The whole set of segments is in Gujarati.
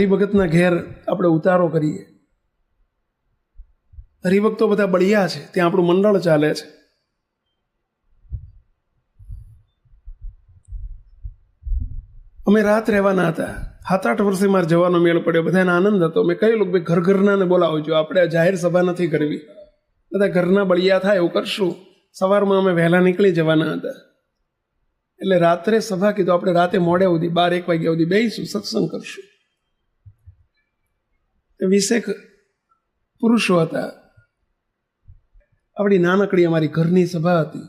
હરિભગતના ઘેર આપણે ઉતારો કરીએ. હરિભક્તો બધા બળિયા છે, ત્યાં આપણું મંડળ ચાલે છે. અમે રાત રહેવાના હતા. સાત આઠ વર્ષે મારે જવાનો મેળ પડ્યો, બધાને આનંદ હતો. મેં કહ્યું ભાઈ, ઘર ઘરનાને બોલાવજો આપણે જાહેર સભા નથી કરવી. બધા ઘરના બળિયા થાય, એવું કરશું. સવારમાં અમે વહેલા નીકળી જવાના હતા. એટલે રાત્રે સભા કીધું, આપણે રાતે મોડે સુધી, બાર એક વાગ્યા સુધી બેસીશું સત્સંગ કરશું. વીસેક પુરુષો હતા. આપણી નાનકડી અમારી ઘરની સભા હતી.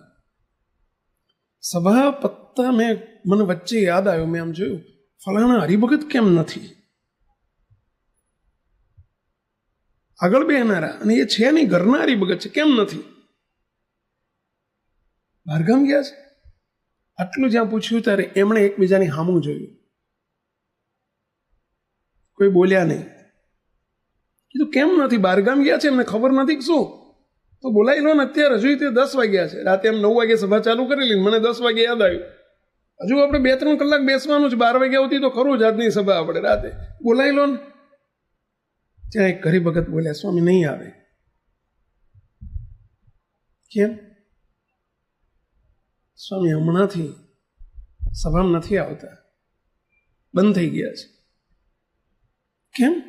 સભા પત્તા મેં મને વચ્ચે યાદ આવ્યો, મેં આમ જોયું, ફલાણા હરિભગત કેમ નથી? આગળ બેહનારા, અને એ છે નહીં, ઘરના હરિભગત છે, કેમ નથી? બહારગામ ગયા છે? આટલું જ્યાં પૂછ્યું ત્યારે એમણે એકબીજાની હામું જોયું. કોઈ બોલ્યા નહીં. કીધું, કેમ નથી? બહારગામ ગયા છે? એમને ખબર નથી શું? તો બોલાવી લો ને, અત્યારે હજુ તે દસ વાગ્યા છે. રાતે એમ નવ વાગે સભા ચાલુ કરેલી મને દસ વાગે યાદ આવ્યું. હજુ આપણે બે ત્રણ કલાક બેસવાનું છે. બાર વાગ્યા હતી તો ખરું જ આજની સભા આપણે રાતે. બોલાવી લો ને. ત્યાં એક હરિભગત બોલ્યા, સ્વામી, નહીં આવે. કેમ? સ્વામી, હમણાંથી સભામાં નથી આવતા. બંધ થઈ ગયા છે. કેમ?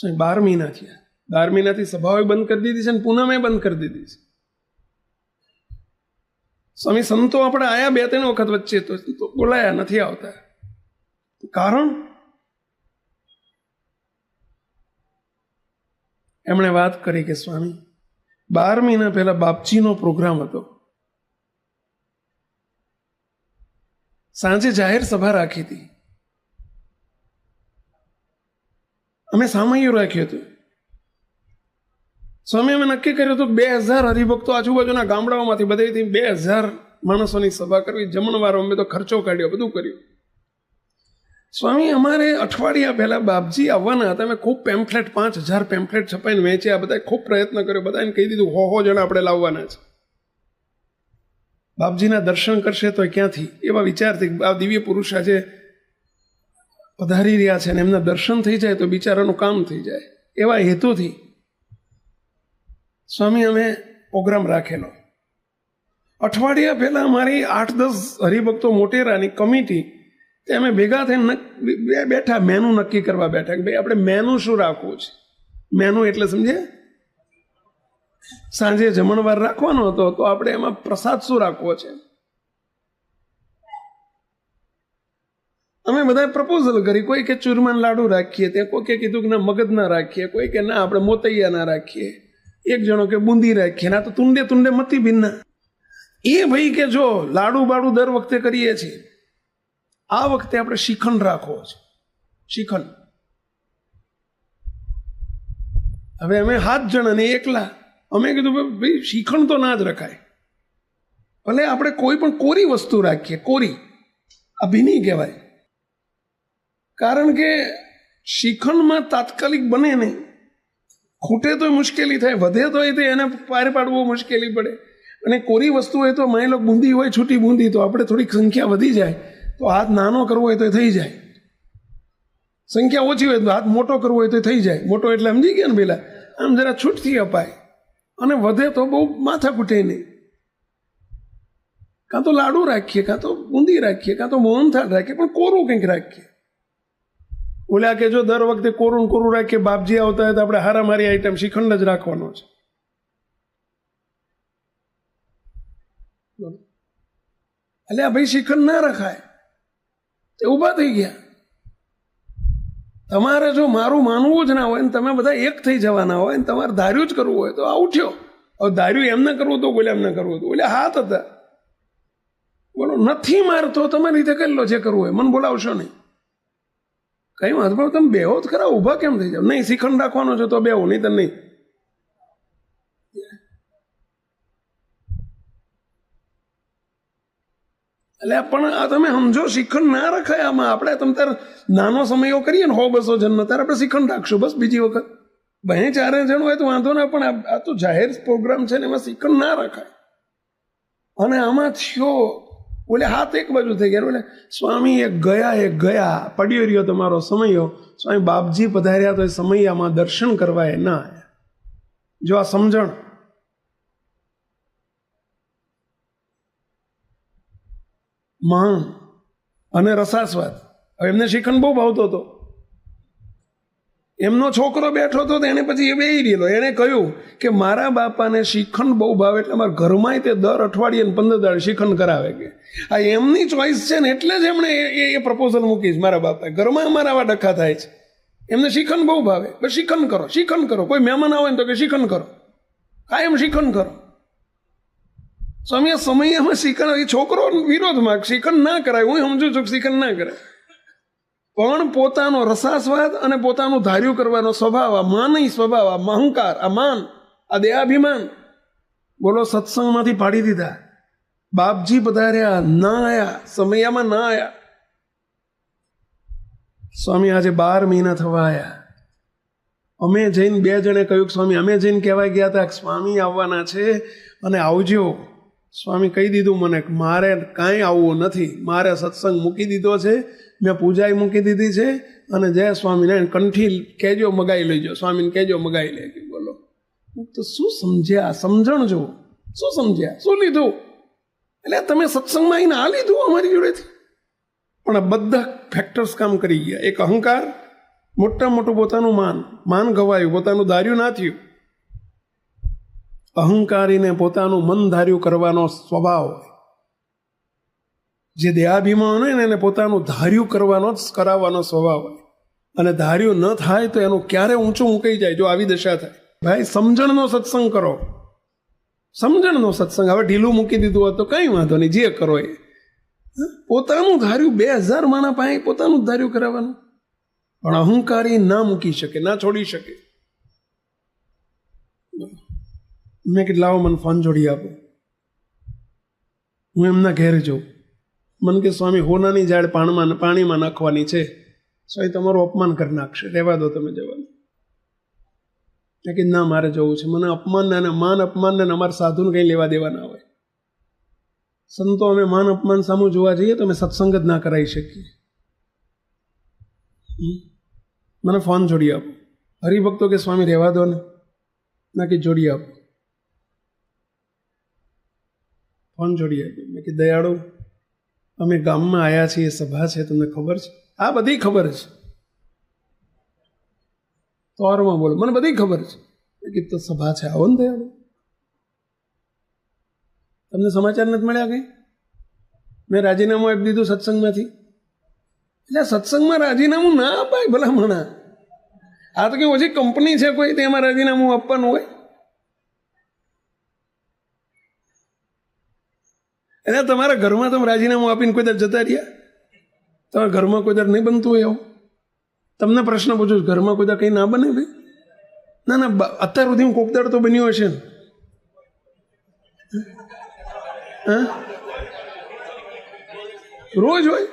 સ્વામી બાર મહિના થયા. બાર મહિનાથી સભાઓ બંધ કરી દીધી છે અને પૂનમે બંધ કરી દીધી છે. સ્વામી, સંતો આપણે આયા બે ત્રણ વખત વચ્ચે તો બોલાયા, નથી આવતા. કારણ? એમણે વાત કરી કે, સ્વામી, બાર મહિના પહેલા બાપજીનો પ્રોગ્રામ હતો. સાંજે જાહેર સભા રાખી હતી. અમે સામૈયું રાખ્યું હતું. સ્વામી, અમે નક્કી કર્યું હતું બે હજાર હરિભક્તો આજુબાજુના ગામડાઓમાંથી બધેથી બે હજાર માણસોની સભા કરવી. જમણવારો અમે તો ખર્ચો કાઢ્યો, બધું કર્યું. સ્વામી, અમારે અઠવાડિયા પહેલા બાપજી આવવાના હતા. અમે ખૂબ પેમ્ફલેટ પાંચ હજાર પેમ્ફલેટ છપાઈને વેચ્યા. બધા ખૂબ પ્રયત્ન કર્યો. બધાને કહી દીધું, હો હો, જણા આપણે લાવવાના છે. બાપજીના દર્શન કરશે તો ક્યાંથી? એવા વિચારથી આ દિવ્ય પુરુષ આજે પધારી રહ્યા છે અને એમના દર્શન થઈ જાય તો બિચારાનું કામ થઈ જાય. એવા હેતુથી સ્વામી, અમે પ્રોગ્રામ રાખેલો. અઠવાડિયા પહેલાં મારી આઠ દસ હરિભક્તો મોટેરાની કમિટી, તે અમે ભેગા થઈને બેઠા, મેનુ નક્કી કરવા બેઠા કે ભાઈ, આપણે મેનુ શું રાખવું છે? મેનુ એટલે સમજે સાંજે જમણવાર રાખવાનો હતો, તો આપણે એમાં પ્રસાદ શું રાખવો છે? અમે બધા પ્રપોઝલ કરી, કોઈ કે ચૂરમાન લાડુ રાખીએ, ત્યાં કોઈ કીધું કે ના, મગજ ના રાખીએ, કોઈ કે ના, આપણે મોતૈયા ના રાખીએ. એક જણો કે બુંદી રાખીએ, ના તો તુંડે તુંડે મતી ભિન્ના. એ ભાઈ કે જો લાડુ બાડુ દર વખતે કરીએ છીએ, આ વખતે આપણે શિખંડ રાખવો છે. શિખંડ. હવે અમે સાત જણા ને એકલા, અમે કીધું ભાઈ શિખંડ તો ના જ રખાય. ભલે આપણે કોઈ પણ કોરી વસ્તુ રાખીએ, કોરી. આ ભીની કહેવાય. કારણ કે શિખંડમાં તાત્કાલિક બને નહીં. ખૂટે તો મુશ્કેલી થાય, વધે તો એ એને પાર પાડવું મુશ્કેલી પડે. અને કોરી વસ્તુ હોય તો માની લો બુંદી હોય, છૂટી બુંદી, તો આપણે થોડીક સંખ્યા વધી જાય. તો હાથ નાનો કરવો હોય તો થઈ જાય. સંખ્યા ઓછી હોય તો હાથ મોટો કરવો હોય તો થઈ જાય. મોટો એટલે સમજી ગયા ને પેલા? આમ જરા છૂટથી અપાય. અને વધે તો બહુ માથા ખૂટે નહીં. કાં તો લાડુ રાખીએ, કાં તો બુંદી રાખીએ, કાં તો મોહનથાળ રાખીએ, પણ કોરું કંઈક રાખીએ. ઓલા કે જો દર વખતે કોરું કોરું રાખીએ, બાપજી આવતા હોય તો આપણે હારામારી આઈટમ શ્રીખંડ જ રાખવાનો છે. એટલે આ ભાઈ શ્રીખંડ ના રખાય. તે ઊભા થઈ ગયા. તમારે જો મારું માનવું જ ના હોય ને તમે બધા એક થઈ જવાના હોય ને તમારે ધાર્યું જ કરવું હોય તો આ ઉઠ્યો. હવે ધાર્યું એમને કરવું તો બોલે એમને કરવું હતું બોલે હાથ હતા. બોલો, નથી મારતો, તમારી રીતે કરી લો જે કરવું હોય. મને બોલાવશો નહીં. કઈ વાંધો પણ તમે બેહો જ ખરા, ઊભા કેમ થઈ જાવ નહીં શ્રીખંડ રાખવાનો છે તો બેહો, નહીં તો નહીં. એટલે પણ આ તમે સમજો શ્રીખંડ ના રખાય આમાં. આપણે તમે તાર નાનો સમયો કરીએ ને હો બસો જન્મ ત્યારે આપણે શ્રીખંડ રાખશું બસ બીજી વખત. બે ચારે જણ હોય તો વાંધો ના, પણ આ તો જાહેર પ્રોગ્રામ છે ને એમાં શિખંડ ના રખાય. અને આમાં થયો બોલે હાથ એક બાજુ થઈ ગયા. બોલે, સ્વામી એ ગયા એ ગયા. પડ્યો રહ્યો તમારો સમયો. સ્વામી બાપજી પધાર્યા તો એ સમયામાં દર્શન કરવા એ ના જો આ સમજણ. માં અને રસાસ્વાદ. હવે એમને શ્રીખંડ બહુ ભાવતો હતો. એમનો છોકરો બેઠો હતો તો એને પછી એ બેહી રહેલો. એણે કહ્યું કે મારા બાપાને શિખંડ બહુ ભાવે એટલે અમારા ઘરમાં તે દર અઠવાડિયે પંદર દાડ શિખંડ કરાવે કે. આ એમની ચોઈસ છે ને એટલે જ એમણે એ એ પ્રપોઝલ મૂકી છે મારા બાપાએ. ઘરમાં અમારા આવા ડખા થાય છે. એમને શિખંડ બહુ ભાવે. બસ શિખંડ કરો શ્રીખંડ કરો. કોઈ મહેમાન આવે ને તો કે શિખંડ કરો. કાયમ શિખંડ કરો. સમયે સમયે સમયમાં શિખંડ એ છોકરો વિરોધમાં શિખંડ ના કરાય. હું સમજુ છું કે શ્રીખંડ ના કરાય. પણ પોતાનો રસાસ્વાદ અને પોતાનું ધાર્યું કરવાનો સ્વભાવ, આ માનય સ્વભાવ, આ અહંકાર, આ માન, આ દયાભિમાન બોલો સત્સંગમાંથી પાડી દીધા. બાપજી પધાર્યા, ના આયા, સમયામાં ના આયા. સ્વામી આજે બાર મહિના થવા આયા. અમે જઈને બે જણે કહ્યું સ્વામી, અમે જઈને કહેવાય ગયા હતા સ્વામી આવવાના છે અને આવજો. સ્વામી કહી દીધું મને મારે કાંઈ આવવું નથી. મારે સત્સંગ મૂકી દીધો છે. મેં પૂજાએ મૂકી દીધી છે અને જય સ્વામિનારાયણ કંઠી કહેજો મગાઈ લેજો. સ્વામીને કહેજો મગાઈ લેજો બોલો. તો શું સમજ્યા? સમજણ જો શું સમજ્યા? શું લીધું? એટલે તમે સત્સંગમાં આવીને આ લીધું અમારી જોડેથી? પણ આ બધા ફેક્ટર્સ કામ કરી ગયા. એક અહંકાર, મોટા મોટું પોતાનું માન. માન ગવાયું, પોતાનું ધાર્યું ના થયું અહંકારીને પોતાનું મન ધાર્યું કરવાનો સ્વભાવ. હોય જે દેહાભિમાન હોય ને એને પોતાનું ધાર્યું કરવાનો જ, કરાવવાનો સ્વભાવ હોય. અને ધાર્યું ન થાય તો એનું ક્યારે ઊંચું મૂકાઈ જાય, જો આવી દશા થાય. ભાઈ, સમજણનો સત્સંગ કરો. સમજણનો સત્સંગ. હવે ઢીલું મૂકી દીધું હોત તો કંઈ વાંધો નહીં, જે કરો એ. પોતાનું ધાર્યું, બે હજાર માણા પાસે પોતાનું ધાર્યું કરાવવાનું. પણ અહંકારી ના મૂકી શકે, ના છોડી શકે. મેં કીધું લાવો મને ફોન જોડી આપો. હું એમના ઘેર જાઉં. મને કે સ્વામી, હોનાની ઝાડ પાણમાં, પાણીમાં નાખવાની છે. સ્વામી, તમારું અપમાન કરી નાખશે. રહેવા દો તમે જવાનું. મેં કીધું, ના, મારે જવું છે. મને અપમાન અને માન અપમાન ને અમારા સાધુને કંઈ લેવા દેવા ના હોય. સંતો, અમે માન અપમાન સામું જોવા જઈએ તો અમે સત્સંગ જ ના કરાવી શકીએ. મને ફોન જોડી આપો. હરિભક્તો કે, સ્વામી, રહેવા દો ને. ના કે, જોડી આપો. ફોન જોડી આપ્યો મેં કે દયાળુ અમે ગામમાં આવ્યા છીએ, સભા છે, તમને ખબર છે? આ બધી ખબર છે. તોરમાં બોલો, મને બધી ખબર છે. કે તો સભા છે, આવો ને દયાળુ. તમને સમાચાર નથી મળ્યા કંઈ? મેં રાજીનામું આપી દીધું સત્સંગમાંથી. એટલે સત્સંગમાં રાજીનામું ના અપાય ભલા મણા આ તો કે ઓછી કંપની છે કોઈ, તેમાં રાજીનામું આપવાનું હોય? એટલે તમારા ઘરમાં તમે રાજીનામું આપીને કોઈ દર જતા રહ્યા? તમારા ઘરમાં કોઈ દર નહીં બનતું હોય એવું તમને પ્રશ્ન પૂછું છું, ઘરમાં કોઈ દર કંઈ ના બને ભાઈ? ના ના અત્યાર સુધી હું કોક દર તો બન્યો હશે ને. હા? રોજ હોય?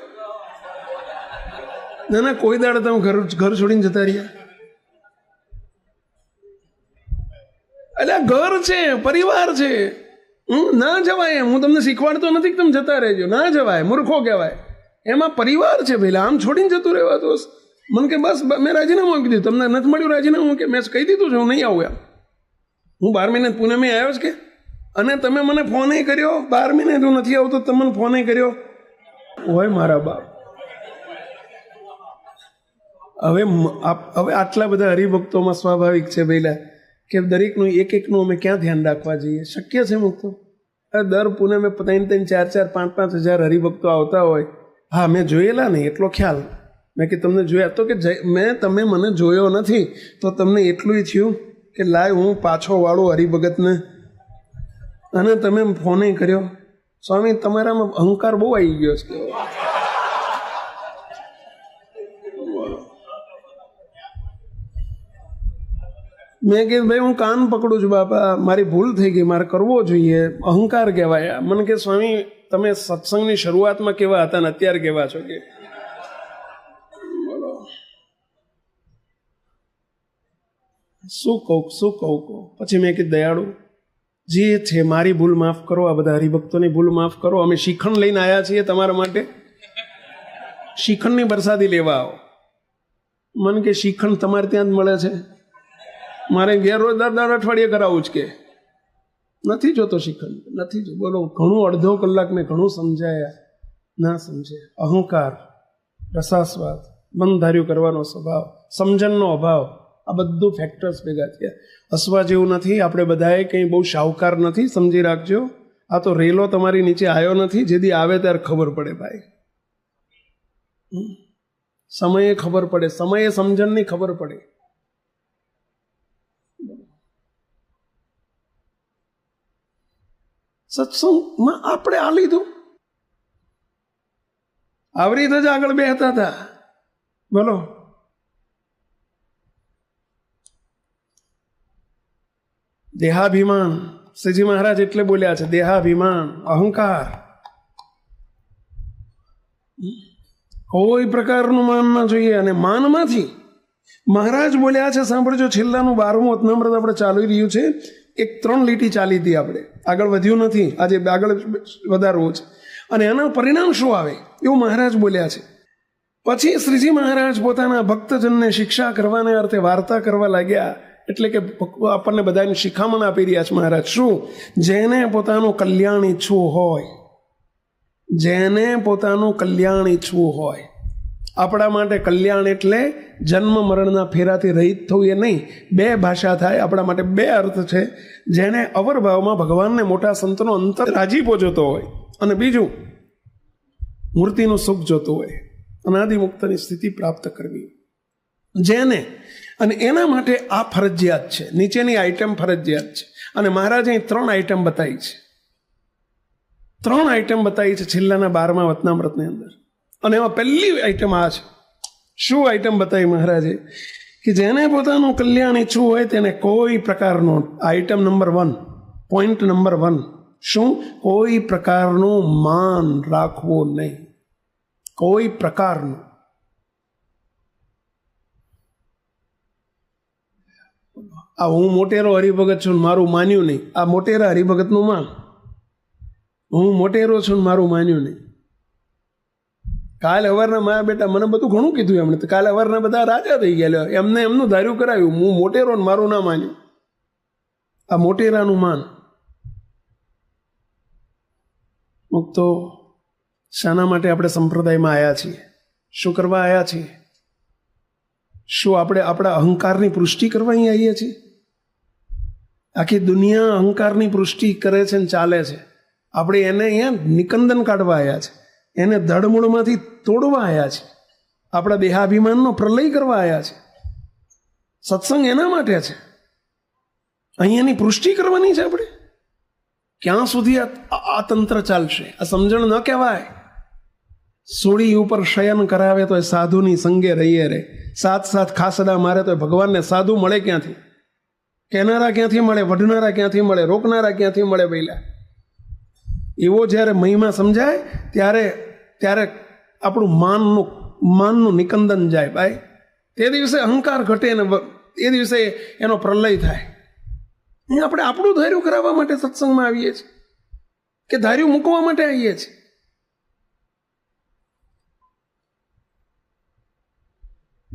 ના ના, કોઈ દાડે તમે ઘર ઘર છોડીને જતા રહ્યા? એટલે ઘર છે, પરિવાર છે. હું ના જવાય એમ, હું તમને શીખવાડતો નથી કે તમે જતા રહેજો. ના જવાય, મૂર્ખો કહેવાય. એમાં પરિવાર છે ભાઈ આમ છોડીને જતું રહેવા તો મને કે બસ મેં રાજીનામું આપી દીધું. તમને નથી મળ્યું રાજીનામું કે? મેં કહી દીધું છે, હું નહીં આવું એમ. હું બાર મહિને પુણે મેં આવ્યો છે કે? અને તમે મને ફોન કર્યો? બાર મહિને હું નથી આવતો તમે મને ફોન કર્યો? હોય મારા બાપ. હવે હવે આટલા બધા હરિભક્તોમાં સ્વાભાવિક છે પહેલા કે દરેકનું એક એકનું અમે ક્યાં ધ્યાન રાખવા જઈએ? શક્ય છે મુક્તો? દર પૂનમે ત્રણ ત્રણ ચાર ચાર પાંચ પાંચ હજાર હરિભક્તો આવતા હોય. હા, મેં જોયેલા નહીં એટલો ખ્યાલ. મેં કે તમને જોયા? તો કે મેં, તમે મને જોયો નથી, તો તમને એટલું થયું કે લાય હું પાછો વાળું હરિભગતને. અને તમે ફોને કર્યો. સ્વામી, તમારામાં અહંકાર બહુ આવી ગયો છે. મેં કીધું ભાઈ, હું કાન પકડું છું, બાપા. મારી ભૂલ થઈ ગઈ. મારે કરવો જોઈએ. અહંકાર કહેવાય. મને કે, સ્વામી, તમે સત્સંગની શરૂઆતમાં કેવા હતા ને અત્યારે કેવા છો? કે, બોલો. શું કહું શું કહું કહું? પછી મેં કીધું, દયાળુ, જે છે, મારી ભૂલ માફ કરો. આ બધા હરિભક્તોની ભૂલ માફ કરો. અમે શિખંડ લઈને આવ્યા છીએ તમારા માટે. શિખંડની વરસાદી લેવા આવો. મને કે, શિખંડ તમારે ત્યાં જ મળે છે. મારે ઘેર રોજ દર દર અઠવાડિયે કરાવવું જ કે. નથી જોતો શિખંડ, નથી જો, બોલો, ઘણું અડધો કલાક મેં ઘણું સમજાયા, ના સમજે અહંકાર, રસાસ્વાદ બંધાર્યું કરવાનો સ્વભાવ, સમજણનો અભાવ, આ બધું ફેક્ટર્સ ભેગા થયા. હસવા જેવું નથી, આપણે બધાએ કંઈ બહુ શાહુકાર નથી, સમજી રાખજો. આ તો રેલો તમારી નીચે આવ્યો નથી જેથી આવે ત્યારે ખબર પડે ભાઈ. સમયે ખબર પડે, સમયે સમજણની ખબર પડે. સત્સંગમાં આપણે આ લીધું. આવી રીતે જ આગળ બેહતા હતા. બોલો. દેહાભિમાન. શ્રીજી મહારાજ એટલે બોલ્યા છે, દેહાભિમાન, અહંકાર. કોઈ પ્રકારનું માન ના જોઈએ અને માનમાંથી. મહારાજ બોલ્યા છે, સાંભળજો, છેલ્લાનું બારમું નંબર આપણે ચાલી રહ્યું છે. એક ત્રણ લીટી ચાલી હતી આપણે. આગળ વધ્યું નથી. આજે આગળ વધારવું છે. અને એના પરિણામ શું આવે? એવું મહારાજ બોલ્યા છે. પછી શ્રીજી મહારાજ પોતાના ભક્તજનને શિક્ષા કરવાને અર્થે વાર્તા કરવા લાગ્યા. એટલે કે આપણને બધાને શિખામણ આપી રહ્યા છે. મહારાજ, શું? જેને પોતાનું કલ્યાણ ઈચ્છવું હોય, જેને પોતાનું કલ્યાણ ઈચ્છવું હોય આપણા માટે કલ્યાણ એટલે જન્મ મરણના ફેરાથી રહિત થવું એ નહીં. બે ભાષા થાય, આપણા માટે બે અર્થ છે. જેને અવરભાવમાં ભગવાનને મોટા સંતનો અંતર રાજીપો જોતો હોય અને બીજું, મૂર્તિનું સુખ જોતું હોય, અનાદિમુક્તની સ્થિતિ પ્રાપ્ત કરવી. જેને, અને એના માટે આ ફરજિયાત છે. નીચેની આઈટમ ફરજિયાત છે. અને મહારાજે અહીં ત્રણ આઈટમ બતાવી છે. ત્રણ આઈટમ બતાવી છે છેલ્લાના બારમા વતનામ્રતની અંદર. અને એમાં પહેલી આઈટમ આ છે. શું આઈટમ બતાવી મહારાજે? કે જેને પોતાનું કલ્યાણ ઈચ્છવું હોય તેને કોઈ પ્રકારનો item number one point number one શું? કોઈ પ્રકારનું માન રાખવું નહીં. કોઈ પ્રકારનું. આ હું મોટેરો હરિભગત છું મારું માન્યું નહીં. આ મોટેરા હરિભગતનું માન. હું મોટેરો છું મારું માન્યું નહીં. કાલે અવારના માયા બેટા મને બધું ઘણું કીધું એમણે. તો કાલે અવારના બધા રાજા થઈ ગયા. એમને એમનું ધાર્યું કરાવ્યું હું મોટેરો મારું ના માન્યું. આ મોટેરાનું માન. તો શાના માટે આપણે સંપ્રદાયમાં આવ્યા છીએ. શું કરવા આવ્યા છીએ? શું આપણે આપણા અહંકારની પુષ્ટિ કરવા અહીં આવીએ છીએ? આખી દુનિયા અહંકારની પુષ્ટિ કરે છે ને ચાલે છે. આપણે એને અહીંયા નિકંદન કાઢવા આવ્યા છે. એને ધડમૂળમાંથી તોડવા આવ્યા છે. આપણા દેહાભિમાનનો પ્રલય કરવા આવ્યા છે. સત્સંગ એના માટે છે. અહીંયાની પુષ્ટિ કરવાની છે આપણે. ક્યાં સુધી આ તંત્ર ચાલશે? આ સમજણ ન કહેવાય. સોળી ઉપર શયન કરાવે તો એ સાધુની સંગે રહીએ રે. સાત સાત ખાસડા મારે તો ભગવાનને સાધુ મળે ક્યાંથી? કહેનારા ક્યાંથી મળે? વઢનારા ક્યાંથી મળે? રોકનારા ક્યાંથી મળે પહેલા એવો જ્યારે મહિમા સમજાય, ત્યારે ત્યારે આપણું માનનું માનનું નિકંદન જાય ભાઈ. તે દિવસે અહંકાર ઘટે ને એ દિવસે એનો પ્રલય થાય. આપણે આપણું ધાર્યું કરાવવા માટે સત્સંગમાં આવીએ છીએ. કે ધાર્યું મૂકવા માટે આવીએ છીએ.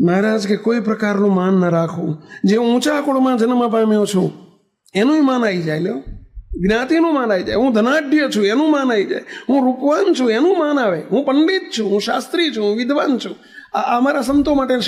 મહારાજ, કે કોઈ પ્રકારનું માન ન રાખવું. જે ઊંચા કુળમાં જન્મ પામ્યો છું એનું માન આવી જાય, લ્યો. જ્ઞાતિનું માન આવી જાય. હું ધનાઢ્ય છું, એનું માન આવી જાય. હું રૂપવાન છું, એનું માન આવે. હું પંડિત છું, હું શાસ્ત્રી છું, હું વિદ્વાન છું. આ અમારા સંતો માટે